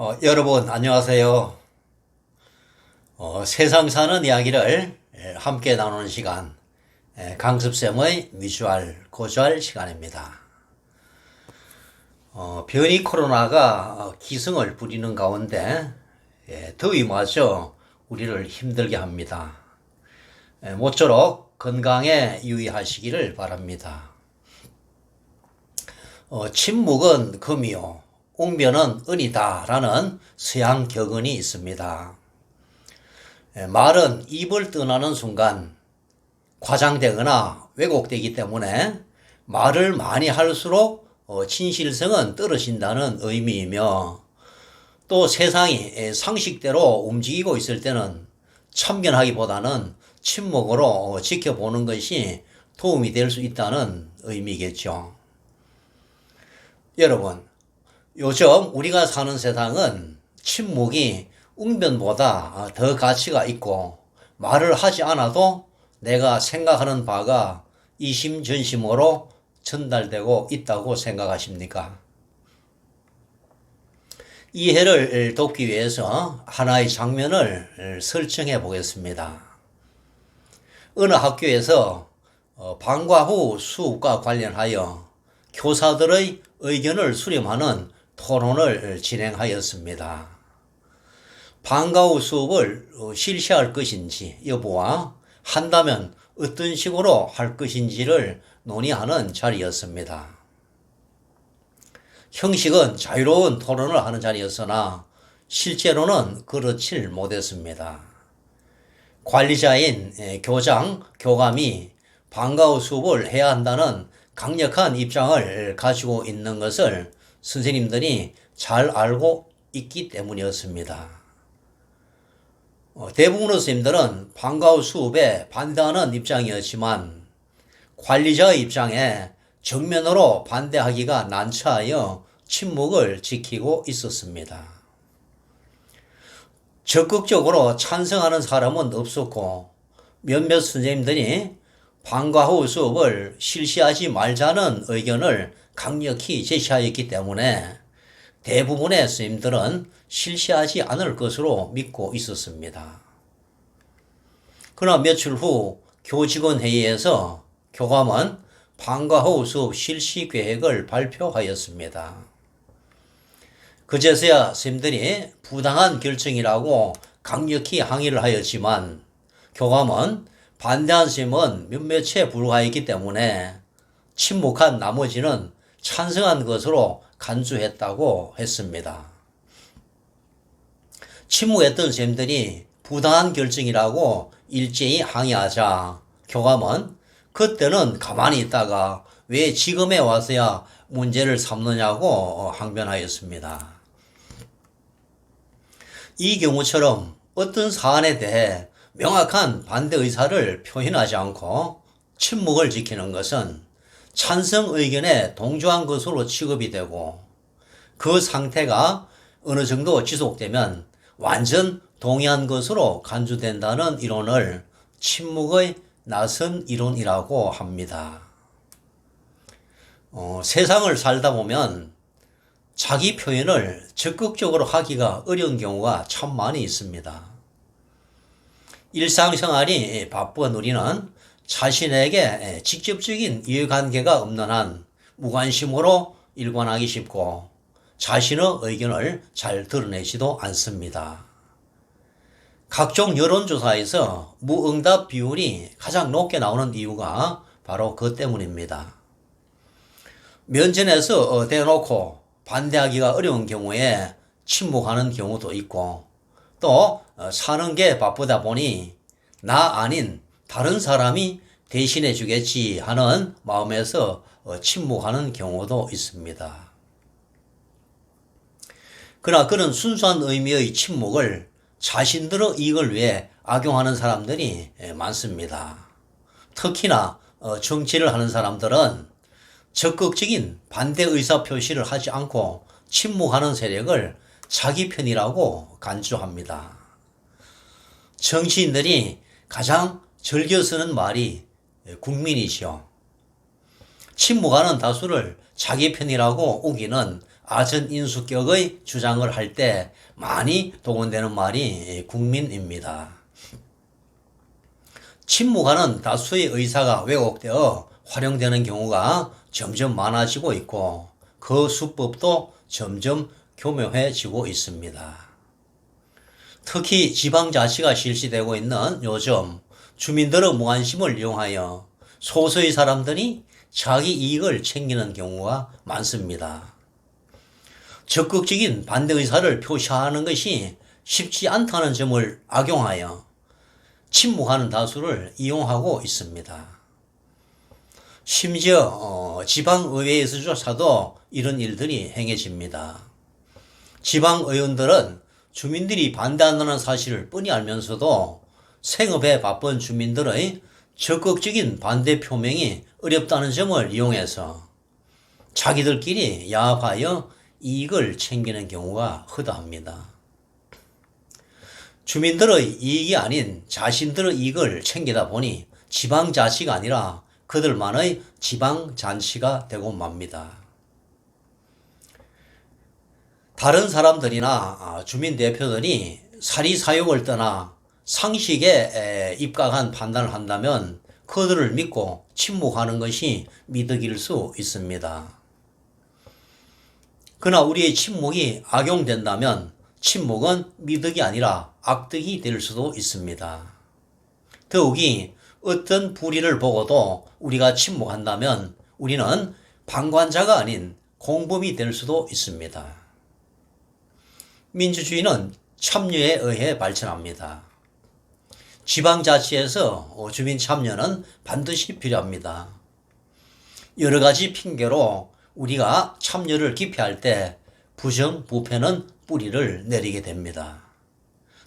어, 여러분 안녕하세요. 어, 세상 사는 이야기를 에, 함께 나누는 시간 에, 강습쌤의 미주알 고주알 시간입니다. 어, 변이 코로나가 어, 기승을 부리는 가운데 예, 더위마저 우리를 힘들게 합니다. 에, 모쪼록 건강에 유의하시기를 바랍니다. 어, 침묵은 금이요. 웅변은 은이다라는 서양 격언이 있습니다. 예, 말은 입을 떠나는 순간 과장되거나 왜곡되기 때문에 말을 많이 할수록 어, 진실성은 떨어진다는 의미이며 또 세상이 예, 상식대로 움직이고 있을 때는 참견하기보다는 침묵으로 어, 지켜보는 것이 도움이 될 수 있다는 의미겠죠. 여러분, 요즘 우리가 사는 세상은 침묵이 웅변보다 더 가치가 있고 말을 하지 않아도 내가 생각하는 바가 이심전심으로 전달되고 있다고 생각하십니까? 이해를 돕기 위해서 하나의 장면을 설정해 보겠습니다. 어느 학교에서 어, 방과 후 수업과 관련하여 교사들의 의견을 수렴하는 토론을 진행하였습니다. 방과 후 수업을 어, 실시할 것인지 여부와 한다면 어떤 식으로 할 것인지를 논의하는 자리였습니다. 형식은 자유로운 토론을 하는 자리였으나 실제로는 그렇질 못했습니다. 관리자인 교장, 교감이 방과 후 수업을 해야 한다는 강력한 입장을 가지고 있는 것을 선생님들이 잘 알고 있기 때문이었습니다. 어, 대부분의 선생님들은 방과 후 수업에 반대하는 입장이었지만 관리자의 입장에 정면으로 반대하기가 난처하여 침묵을 지키고 있었습니다. 적극적으로 찬성하는 사람은 없었고 몇몇 선생님들이 방과 후 수업을 실시하지 말자는 의견을 강력히 제시하였기 때문에 대부분의 스님들은 실시하지 않을 것으로 믿고 있었습니다. 그러나 며칠 후 교직원 회의에서 교감은 방과 후 수업 실시 계획을 발표하였습니다. 그제서야 스님들이 부당한 결정이라고 강력히 항의를 하였지만 교감은 반대한 스님은 몇몇에 불과했기 때문에 침묵한 나머지는 찬성한 것으로 간주했다고 했습니다. 침묵했던 쌤들이 부당한 결정이라고 일제히 항의하자 교감은 그때는 가만히 있다가 왜 지금에 와서야 문제를 삼느냐고 항변하였습니다. 이 경우처럼 어떤 사안에 대해 명확한 반대 의사를 표현하지 않고 침묵을 지키는 것은 찬성 의견에 동조한 것으로 취급이 되고 그 상태가 어느 정도 지속되면 완전 동의한 것으로 간주된다는 이론을 침묵의 나선 이론이라고 합니다. 어, 세상을 살다 보면 자기 표현을 적극적으로 하기가 어려운 경우가 참 많이 있습니다. 일상생활이 바쁜 우리는 자신에게 직접적인 이해관계가 없는 한 무관심으로 일관하기 쉽고 자신의 의견을 잘 드러내지도 않습니다. 각종 여론조사에서 무응답 비율이 가장 높게 나오는 이유가 바로 그 때문입니다. 면전에서 대놓고 반대하기가 어려운 경우에 침묵하는 경우도 있고 또 사는 게 바쁘다 보니 나 아닌 다른 사람이 대신해 주겠지 하는 마음에서 어, 침묵하는 경우도 있습니다. 그러나 그런 순수한 의미의 침묵을 자신들의 이익을 위해 악용하는 사람들이 예, 많습니다. 특히나 어, 정치를 하는 사람들은 적극적인 반대 의사 표시를 하지 않고 침묵하는 세력을 자기 편이라고 간주합니다. 정치인들이 가장 즐겨 쓰는 말이 국민이시오. 침묵하는 다수를 자기 편이라고 우기는 아전 인수격의 주장을 할 때 많이 동원되는 말이 국민입니다. 침묵하는 다수의 의사가 왜곡되어 활용되는 경우가 점점 많아지고 있고 그 수법도 점점 교묘해지고 있습니다. 특히 지방자치가 실시되고 있는 요즘 주민들의 무관심을 이용하여 소수의 사람들이 자기 이익을 챙기는 경우가 많습니다. 적극적인 반대 의사를 표시하는 것이 쉽지 않다는 점을 악용하여 침묵하는 다수를 이용하고 있습니다. 심지어 어, 지방의회에서조차도 이런 일들이 행해집니다. 지방 의원들은 주민들이 반대한다는 사실을 뻔히 알면서도 생업에 바쁜 주민들의 적극적인 반대 표명이 어렵다는 점을 이용해서 자기들끼리 야합하여 이익을 챙기는 경우가 허다합니다. 주민들의 이익이 아닌 자신들의 이익을 챙기다 보니 지방 자치가 아니라 그들만의 지방 잔치가 되고 맙니다. 다른 사람들이나 주민 대표들이 사리사욕을 떠나 상식에 입각한 판단을 한다면 그들을 믿고 침묵하는 것이 미덕일 수 있습니다. 그러나 우리의 침묵이 악용된다면 침묵은 미덕이 아니라 악덕이 될 수도 있습니다. 더욱이 어떤 불의를 보고도 우리가 침묵한다면 우리는 방관자가 아닌 공범이 될 수도 있습니다. 민주주의는 참여에 의해 발전합니다. 지방자치에서 주민 참여는 반드시 필요합니다. 여러 가지 핑계로 우리가 참여를 기피할 때 부정 부패는 뿌리를 내리게 됩니다.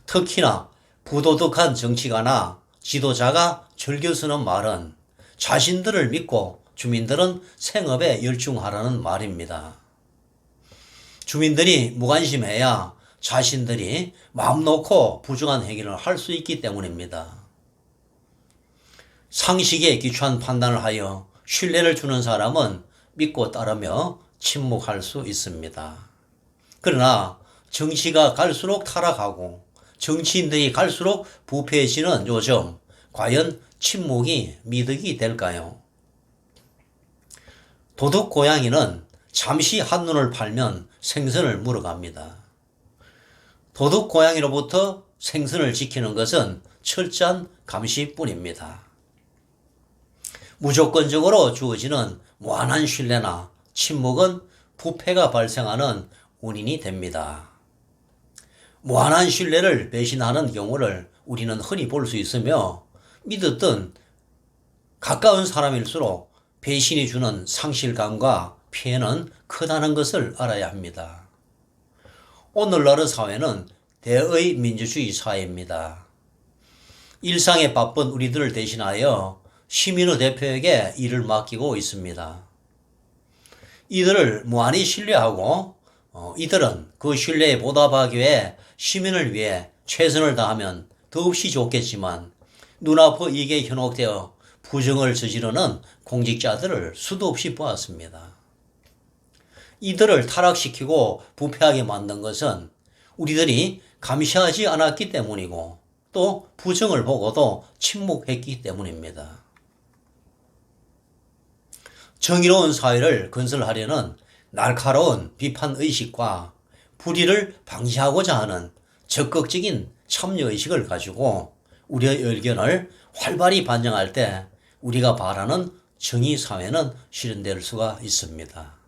특히나 부도덕한 정치가나 지도자가 즐겨 쓰는 말은 자신들을 믿고 주민들은 생업에 열중하라는 말입니다. 주민들이 무관심해야 자신들이 마음 놓고 부정한 행위를 할 수 있기 때문입니다. 상식에 기초한 판단을 하여 신뢰를 주는 사람은 믿고 따르며 침묵할 수 있습니다. 그러나 정치가 갈수록 타락하고 정치인들이 갈수록 부패해지는 요즘 과연 침묵이 미덕이 될까요? 도둑 고양이는 잠시 한눈을 팔면 생선을 물어갑니다. 도둑 고양이로부터 생선을 지키는 것은 철저한 감시뿐입니다. 무조건적으로 주어지는 무한한 신뢰나 침묵은 부패가 발생하는 원인이 됩니다. 무한한 신뢰를 배신하는 경우를 우리는 흔히 볼 수 있으며 믿었던 가까운 사람일수록 배신이 주는 상실감과 피해는 크다는 것을 알아야 합니다. 오늘날의 사회는 대의 민주주의 사회입니다. 일상에 바쁜 우리들을 대신하여 시민의 대표에게 일을 맡기고 있습니다. 이들을 무한히 신뢰하고 어, 이들은 그 신뢰에 보답하기 위해 시민을 위해 최선을 다하면 더없이 좋겠지만 눈앞의 이익에 현혹되어 부정을 저지르는 공직자들을 수도 없이 보았습니다. 이들을 타락시키고 부패하게 만든 것은 우리들이 감시하지 않았기 때문이고 또 부정을 보고도 침묵했기 때문입니다. 정의로운 사회를 건설하려는 날카로운 비판 의식과 불의를 방지하고자 하는 적극적인 참여 의식을 가지고 우리의 의견을 활발히 반영할 때 우리가 바라는 정의 사회는 실현될 수가 있습니다.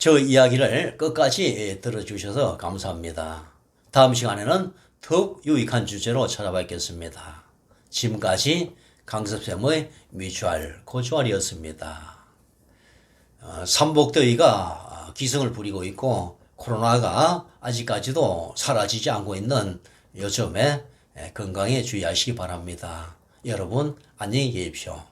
저 이야기를 끝까지 들어주셔서 감사합니다. 다음 시간에는 더욱 유익한 주제로 찾아뵙겠습니다. 지금까지 강섭쌤의 미추알 고추알이었습니다. 어, 삼복더위가 기승을 부리고 있고 코로나가 아직까지도 사라지지 않고 있는 요즘에 건강에 주의하시기 바랍니다. 여러분 안녕히 계십시오.